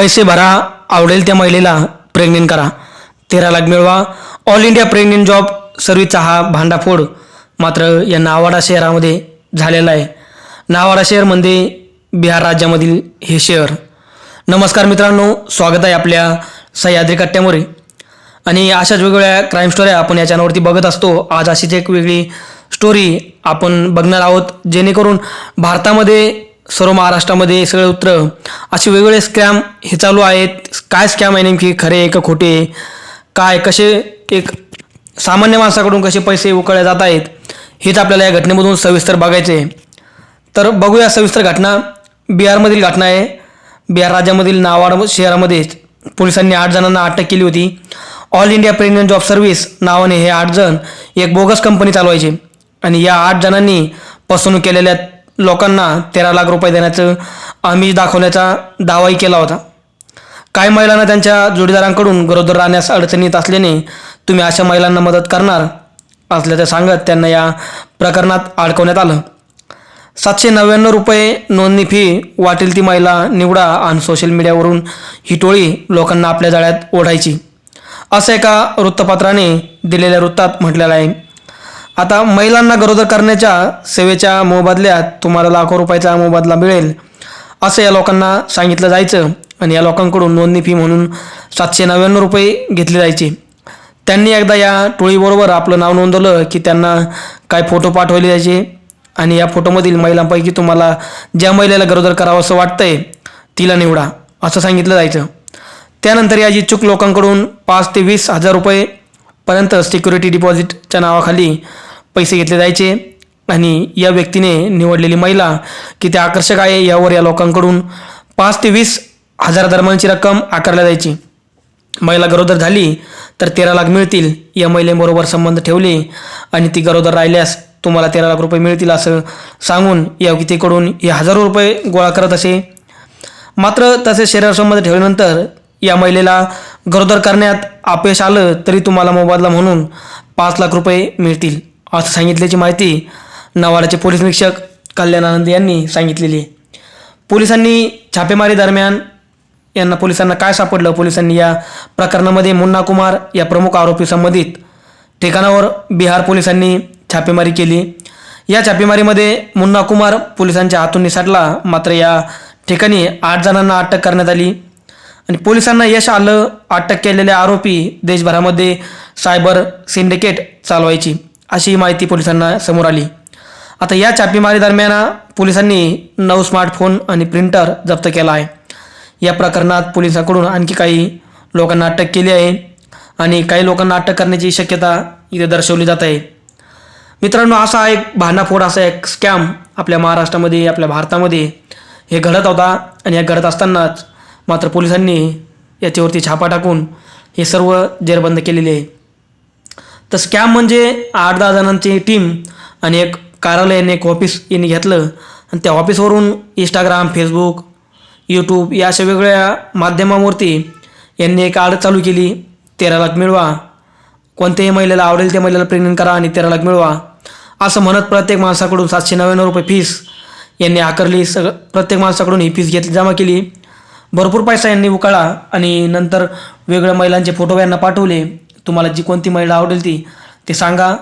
पैसे भरा आवडेल त्या महिलेला प्रेग्नेंट करा. तेरा लाख मिळवा. ऑल इंडिया प्रेग्नेंट जॉब सर्व्हिसचा हा भांडाफोड. मात्र या नावाडा शहरामध्ये झालेला आहे. नावाडा शहरमध्ये म्हणजे बिहार राज्यामधील हे शहर. नमस्कार मित्रांनो स्वागत आहे आपल्या सह्याद्री कट्ट्यामुळे. आणि अशाच वेगवेगळ्या क्राईम स्टोऱ्या आपण या चॅनलवरती बघत असतो. आज अशीच एक वेगळी स्टोरी आपण बघणार आहोत. जेणेकरून भारतामध्ये सर्व महाराष्ट्रामध्ये सगळे उत्तर. असे वेगवेगळे स्कॅम हे चालू आहेत. काय स्कॅम आहे नेमकी? खरे का खोटे काय कसे एक सामान्य माणसाकडून कसे पैसे उकळले जात आहेत? हेच आपल्याला या घटनेमधून सविस्तर बघायचे तर बघूया सविस्तर घटना. बिहारमधील घटना आहे. बिहार राज्यामधील नावाड शहरामध्ये पोलिसांनी आठ जणांना अटक केली होती. All India pregnant job service नावाने हे आठ जण एक बोगस कंपनी चालवायचे. आणि या आठ जणांनी फसवणूक केलेल्या लोकांना तेरा लाख रुपये देण्याचं आम्ही दाखवण्याचा दावाही केला होता. काही महिलांना त्यांच्या जोडीदारांकडून गरोदर राहण्यास अडचणीत असल्याने तुम्ही अशा महिलांना मदत करणार असल्याचं सांगत त्यांना या प्रकरणात अडकवण्यात आलं. सातशे नव्याण्णव रुपये नोंदणी फी वाटेल ती महिला निवडा आणि सोशल मीडियावरून ही टोळी लोकांना आपल्या जाळ्यात ओढायची. असं एका वृत्तपत्राने दिलेल्या वृत्तात म्हटलेलं आहे. आता महिलांना गरोदर करण्याच्या सेवेच्या मोबदल्यात तुम्हाला लाखो रुपयाचा मोबदला मिळेल असं या लोकांना सांगितलं जायचं. आणि या लोकांकडून नोंदणी फी म्हणून सातशे नव्याण्णव रुपये घेतले जायचे. त्यांनी एकदा या टोळीबरोबर आपलं नाव नोंदवलं की त्यांना काय फोटो पाठवले जायचे. आणि या फोटोमधील महिलांपैकी तुम्हाला ज्या महिलेला गरोदर करावं असं वाटतंय तिला निवडा असं सांगितलं जायचं. त्यानंतर या इच्छुक लोकांकडून पाच ते वीस हजार रुपयेपर्यंत सिक्युरिटी डिपॉझिटच्या नावाखाली पैसे घेतले जायचे. आणि या व्यक्तीने निवडलेली महिला किती आकर्षक आहे यावर या लोकांकडून पाच ते वीस हजार दरम्यानची रक्कम आकारल्या जायची. महिला गरोदर झाली तर तेरा लाख मिळतील. या महिलेबरोबर संबंध ठेवले आणि ती गरोदर राहिल्यास तुम्हाला तेरा लाख रुपये मिळतील असं सांगून या व्यक्तीकडून हे हजारो रुपये गोळा करत असे. मात्र तसे शरीर संबंध ठेवल्यानंतर या महिलेला गरोदर करण्यात अपयश आलं तरी तुम्हाला मोबदला म्हणून पाच लाख रुपये मिळतील. असं सांगितल्याची माहिती नवाडाचे पोलीस निरीक्षक कल्याण आनंद यांनी सांगितलेली पोलिसांनी छापेमारी दरम्यान यांना पोलिसांना काय सापडलं? पोलिसांनी या प्रकरणामध्ये मुन्ना कुमार या प्रमुख आरोपी संबंधित ठिकाणावर बिहार पोलिसांनी छापेमारी केली. या छापेमारीमध्ये मुन्ना कुमार पोलिसांच्या हातून निसटला मात्र या ठिकाणी आठ जणांना अटक करण्यात आली. आणि पोलिसांना यश आलं अटक केलेले आरोपी देशभरामध्ये सायबर सिंडिकेट चालवायची. अशी माहिती पोलिसांना समोर आली. आता या छापेमारी दरम्यान पोलिसांनी नऊ स्मार्टफोन आणि प्रिंटर जप्त केला आहे. या प्रकरणात पोलिसांकडून आणखी काही लोकांना अटक केली आहे आणि काही लोकांना अटक करण्याची शक्यता इथे दर्शवली जात आहे. मित्रांनो असा एक भांडाफोड असा एक स्कॅम आपल्या महाराष्ट्रामध्ये आपल्या भारतामध्ये हे घडत होता आणि या घडत असतानाच मात्र पोलिसांनी याच्यावरती छापा टाकून हे सर्व जेरबंद केलेले आहे. तर स्कॅम म्हणजे आठ दहा जणांची टीम आणि एक कार्यालयाने एक ऑफिस यांनी घेतलं. आणि त्या ऑफिसवरून इंस्टाग्राम फेसबुक यूट्यूब या अशा वेगवेगळ्या माध्यमांवरती यांनी एक आड चालू केली. तेरा लाख मिळवा. कोणत्याही महिलेला आवडेल त्या महिलेला प्रेग्नेंट करा आणि तेरा लाख मिळवा. असं म्हणत प्रत्येक माणसाकडून सातशे नव्याण्णव रुपये फीस यांनी आकारली. सगळं प्रत्येक माणसाकडून ही फीस घेतली जमा केली. भरपूर पैसा यांनी उकाळा आणि नंतर वेगळ्या महिलांचे फोटो यांना पाठवले. तुम्हाला जी कोणती महिला आवडेल ती ते सांगा.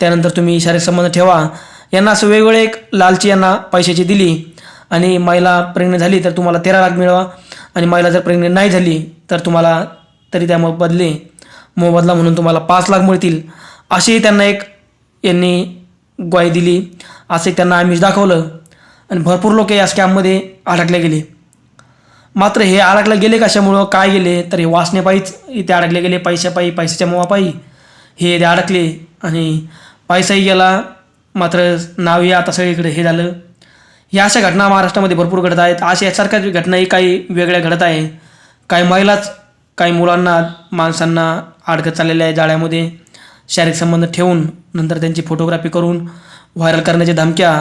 त्यानंतर तुम्ही शारीरिक संबंध ठेवा. यांना असं वेगवेगळे एक लालची यांना पैशाची दिली. आणि महिला प्रेग्नेंट झाली तर तुम्हाला तेरा लाख मिळवा. आणि महिला जर प्रेग्नेंट नाही झाली तर तुम्हाला तरी त्या बदले मोबदला म्हणून तुम्हाला पाच लाख मिळतील. अशी त्यांना एक यांनी ग्वाही दिली. असे त्यांना आम्ही दाखवलं. आणि भरपूर लोक या स्कॅममध्ये अडकले गेले. मात्र हे अडकलं गेले कशामुळं? काय गेले? तर हे वासनेपायीच इथे अडकले गेले. पैशापायी पैशाच्या मोहापायी हे ते अडकले. आणि पैसाही गेला. मात्र नावही आता सगळीकडे हे झालं. या अशा घटना महाराष्ट्रामध्ये भरपूर घडत आहेत. अशा यासारख्याच घटनाही काही वेगळ्या घडत आहे. काही महिलाच काही मुलांना माणसांना अडकत चाललेल्या आहे जाळ्यामध्ये. शारीरिक संबंध ठेवून नंतर त्यांची फोटोग्राफी करून व्हायरल करण्याच्या धमक्या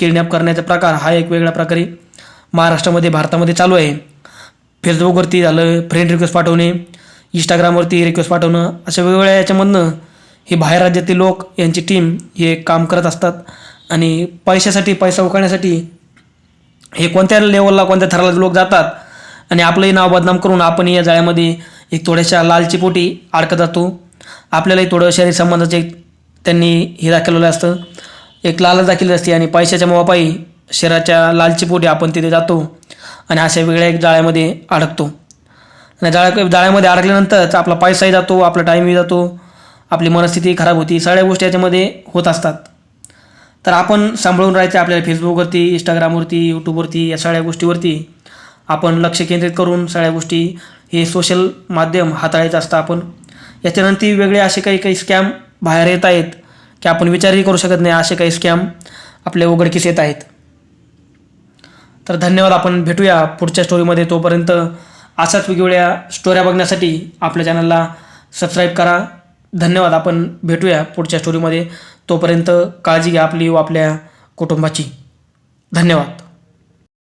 किडनॅप करण्याचा प्रकार हा एक वेगळ्या प्रकारे महाराष्ट्रामध्ये भारतामध्ये चालू आहे. फेसबुकवरती झालं फ्रेंड रिक्वेस्ट पाठवणे इंस्टाग्रामवरती रिक्वेस्ट पाठवणं अशा वेगवेगळ्या याच्यामधनं हे बाहेर राज्यातील लोक यांची टीम हे काम करत असतात. आणि पैशासाठी पैसा उकळण्यासाठी हे कोणत्या लेवलला कोणत्या थराला लोक जातात आणि आपलंही नाव बदनाम करून आपणही या जाळ्यामध्ये एक थोड्याशा लालचीपोटी अडकत जातो. आपल्यालाही थोडं शरीर संबंधाचं एक त्यांनी हे दाखवलेलं असतं. एक लालच दाखवली असते आणि पैशाच्या मोहापायी शरीराच्या लालचीपोटी आपण तिथे जातो. आणि अशा वेगळ्या एक जाळ्यामध्ये अडकतो. आणि जाळ्या जाळ्यामध्ये अडकल्यानंतरच आपला पैसाही जातो आपला टाईमही जातो आपली मनस्थिती खराब होती. सगळ्या गोष्टी याच्यामध्ये होत असतात. तर आपण सांभाळून राहायचं आपल्याला फेसबुकवरती इंस्टाग्रामवरती यूट्यूबवरती या सगळ्या गोष्टीवरती. आपण लक्ष केंद्रित करून सगळ्या गोष्टी हे सोशल माध्यम हाताळायचं असतं आपण. याच्यानंतर वेगळे असे काही काही स्कॅम बाहेर येत आहेत की आपण विचारही करू शकत नाही असे काही स्कॅम आपल्या उघडकीस येत आहेत. तर धन्यवाद आपण भेटूया पुढच्या स्टोरीमध्ये तोपर्यंत अशाच वेगवेगळ्या स्टोऱ्या बघण्यासाठी आपल्या चॅनलला सबस्क्राईब करा. धन्यवाद आपण भेटूया पुढच्या स्टोरीमध्ये तोपर्यंत काळजी घ्या आपली व आपल्या कुटुंबाची. धन्यवाद.